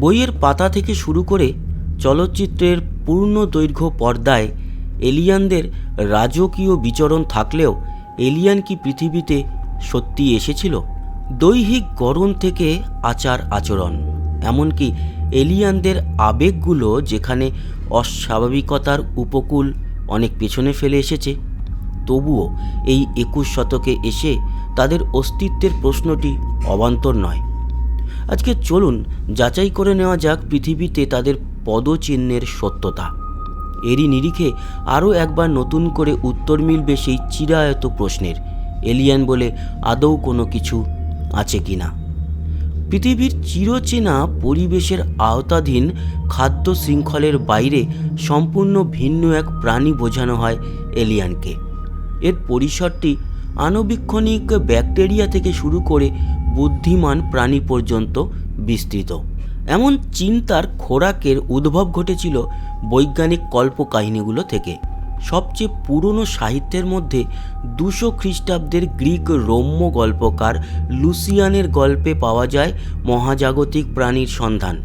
বইয়ের পাতা থেকে শুরু করে চলচ্চিত্রের পূর্ণ দৈর্ঘ্য পর্দায় এলিয়ানদের রাজকীয় বিচরণ থাকলেও এলিয়ান কি পৃথিবীতে সত্যি এসেছিল? দৈহিক গড়ন থেকে আচার আচরণ, এমনকি এলিয়ানদের আবেগগুলো যেখানে অস্বাভাবিকতার উপকূল অনেক পেছনে ফেলে এসেছে। তবুও এই একুশ শতকে এসে তাদের অস্তিত্বের প্রশ্নটি অবান্তর নয়। আজকে চলুন, যাচাই করে নেওয়া যাক পৃথিবীতে তাদের পদচিহ্নের সত্যতা। এরই নিরিখে আরও একবার নতুন করে উত্তর মিলবে সেই চিরায়ত প্রশ্নের। এলিয়ান বলে, আদৌ কোনো কিছু আছে কি না? পৃথিবীর চিরচেনা পরিবেশের আওতাধীন খাদ্য শৃঙ্খলের বাইরে সম্পূর্ণ ভিন্ন এক প্রাণী বোঝানো হয় এলিয়ানকে। এর পরিসরটি আণুবীক্ষণিক ব্যাকটেরিয়া থেকে শুরু করে বুদ্ধিমান প্রাণী পর্যন্ত বিস্তৃত। এমন চিন্তার খোরাকের উদ্ভব ঘটেছিল বৈজ্ঞানিক কল্পকাহিনীগুলো থেকে। সবচেয়ে পুরনো সাহিত্যের মধ্যে দুশো খ্রিস্টাব্দের গ্রিক রম্য গল্পকার লুসিয়ানের গল্পে পাওয়া যায় মহাজাগতিক প্রাণীর সন্ধান।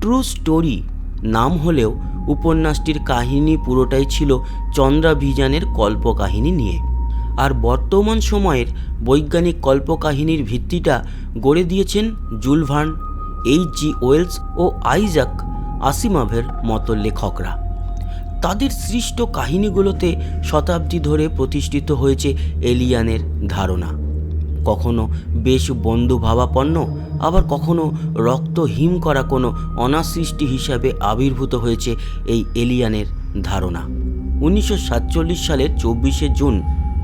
ট্রু স্টোরি নাম হলেও উপন্যাসটির কাহিনী পুরোটাই ছিল চন্দ্রাভিযানের কল্পকাহিনী নিয়ে। আর বর্তমান সময়ের বৈজ্ঞানিক কল্পকাহিনীর ভিত্তিটা গড়ে দিয়েছেন Jules Verne H G Wells ও আইজাক আসিমাভের মতো লেখকরা। তাদের সৃষ্ট কাহিনীগুলোতে শতাব্দী ধরে প্রতিষ্ঠিত হয়েছে এলিয়ানের ধারণা। কখনো বেশ বন্ধুভাবাপন্ন, আবার কখনো রক্ত হিম করা কোনো অনাসৃষ্টি হিসাবে আবির্ভূত হয়েছে এই এলিয়ানের ধারণা। উনিশশো সাতচল্লিশ সালের চব্বিশে জুন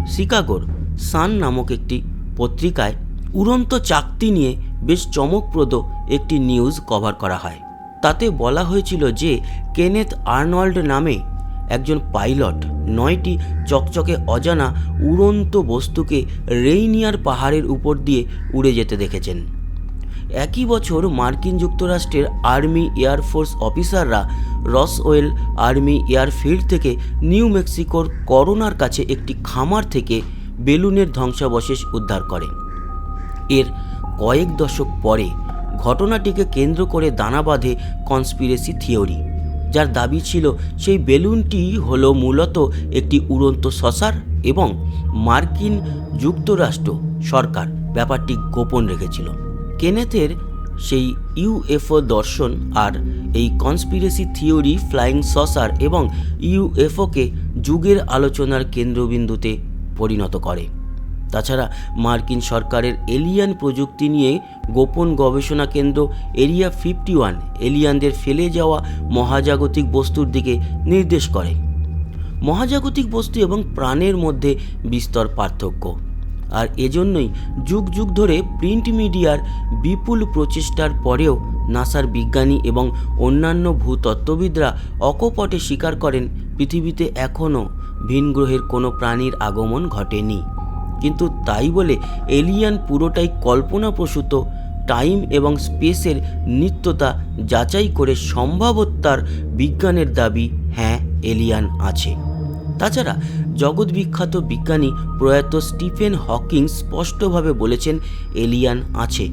শিকাগোর সান নামক একটি পত্রিকায় উড়ন্ত চাকতি নিয়ে বেশ চমকপ্রদ একটি নিউজ কভার করা হয়। তাতে বলা হয়েছিল যে, কেনেথ আর্নল্ড নামে একজন পাইলট নয়টি চকচকে অজানা উড়ন্ত বস্তুকে রেইনিয়ার পাহাড়ের উপর দিয়ে উড়ে যেতে দেখেছেন। একই বছর মার্কিন যুক্তরাষ্ট্রের আর্মি এয়ারফোর্স অফিসাররা রসওয়েল আর্মি এয়ারফিল্ড থেকে নিউ মেক্সিকোর করোনার কাছে একটি খামার থেকে বেলুনের ধ্বংসাবশেষ উদ্ধার করে। এর কয়েক দশক পরে ঘটনাটিকে কেন্দ্র করে দানা বাঁধে কনস্পিরেসি থিওরি, যার দাবি ছিল সেই বেলুনটি হলো মূলত একটি উড়ন্ত শশার এবং মার্কিন যুক্তরাষ্ট্র সরকার। ব্যাপারটি গোপন রেখেছিল। কেনেথের সেই ইউএফও দর্শন আর এই কনস্পিরেসি থিওরি ফ্লাইং সসার এবং ইউএফওকে যুগের আলোচনার কেন্দ্রবিন্দুতে পরিণত করে। তাছাড়া মার্কিন সরকারের এলিয়ান প্রযুক্তি নিয়ে গোপন গবেষণা কেন্দ্র এরিয়া ফিফটি ওয়ান এলিয়ানদের ফেলে যাওয়া মহাজাগতিক বস্তুর দিকে নির্দেশ করে। মহাজাগতিক বস্তু এবং প্রাণের মধ্যে বিস্তর পার্থক্য। আর এজন্যই যুগ যুগ ধরে প্রিন্ট মিডিয়ার বিপুল প্রচেষ্টার পরেও নাসার বিজ্ঞানী এবং অন্যান্য ভূতত্ত্ববিদরা অকপটে স্বীকার করেন, পৃথিবীতে এখনও ভিন গ্রহের কোনো প্রাণীর আগমন ঘটেনি। কিন্তু তাই বলে এলিয়ান পুরোটাই কল্পনাপ্রসূত, টাইম এবং স্পেসের নিত্যতা যাচাই করে সম্ভাবতার বিজ্ঞানের দাবি হ্যাঁ এলিয়ান আছে। তাছাড়া জগৎ বিখ্যাত বিজ্ঞানী প্রয়াত স্টিফেন হকিং স্পষ্টভাবে বলেছেন, এলিয়ান আছে।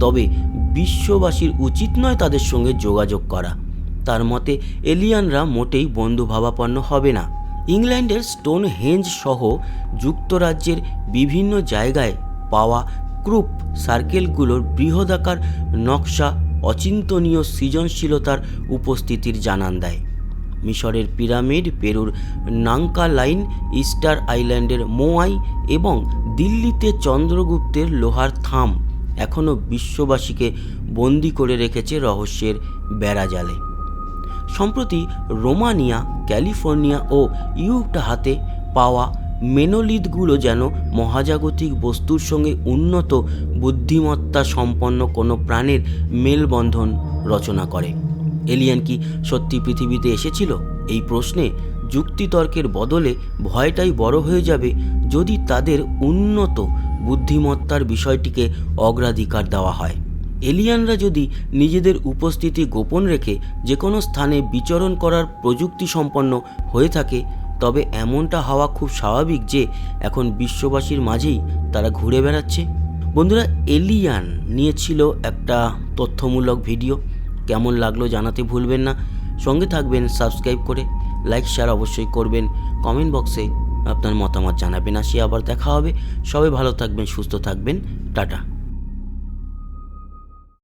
তবে বিশ্ববাসীর উচিত নয় তাদের সঙ্গে যোগাযোগ করা। তার মতে, এলিয়ানরা মোটেই বন্ধুভাবাপন্ন হবে না। ইংল্যান্ডের স্টোন হেঞ্জ সহ যুক্তরাজ্যের বিভিন্ন জায়গায় পাওয়া ক্রুপ সার্কেলগুলোর বৃহদাকার নকশা অচিন্তনীয় সৃজনশীলতার উপস্থিতির জানান দেয়। মিশরের পিরামিড, পেরুর নাঙ্কা লাইন, ইস্টার আইল্যান্ডের মোয়াই এবং দিল্লিতে চন্দ্রগুপ্তের লোহার থাম এখনও বিশ্ববাসীকে বন্দি করে রেখেছে রহস্যের বেড়াজালে। সম্প্রতি রোমানিয়া, ক্যালিফোর্নিয়া ও ইউটা হাতে পাওয়া মেনোলিথগুলো যেন মহাজাগতিক বস্তুর সঙ্গে উন্নত বুদ্ধিমত্তা সম্পন্ন কোনো প্রাণের মেলবন্ধন রচনা করে। এলিয়ান কি সত্যি পৃথিবীতে এসেছিল? এই প্রশ্নে যুক্তিতর্কের বদলে ভয়টাই বড় হয়ে যাবে যদি তাদের উন্নত বুদ্ধিমত্তার বিষয়টিকে অগ্রাধিকার দেওয়া হয়। এলিয়ানরা যদি নিজেদের উপস্থিতি গোপন রেখে যে কোনো স্থানে বিচরণ করার প্রযুক্তি সম্পন্ন হয়ে থাকে, তবে এমনটা হওয়া খুব স্বাভাবিক যে এখন বিশ্ববাসীর মাঝেই তারা ঘুরে বেড়াচ্ছে। বন্ধুরা, এলিয়ান নিয়েছিল একটা তথ্যমূলক ভিডিও। কেমন লাগল জানাতে ভুলবেন না। সঙ্গে থাকবেন সাবস্ক্রাইব করে লাইক শেয়ার অবশ্যই করবেন। কমেন্ট বক্সে আপনার মতামত জানাবেন। আসি আবার দেখা হবে। সবাই ভালো থাকবেন, সুস্থ থাকবেন। টাটা।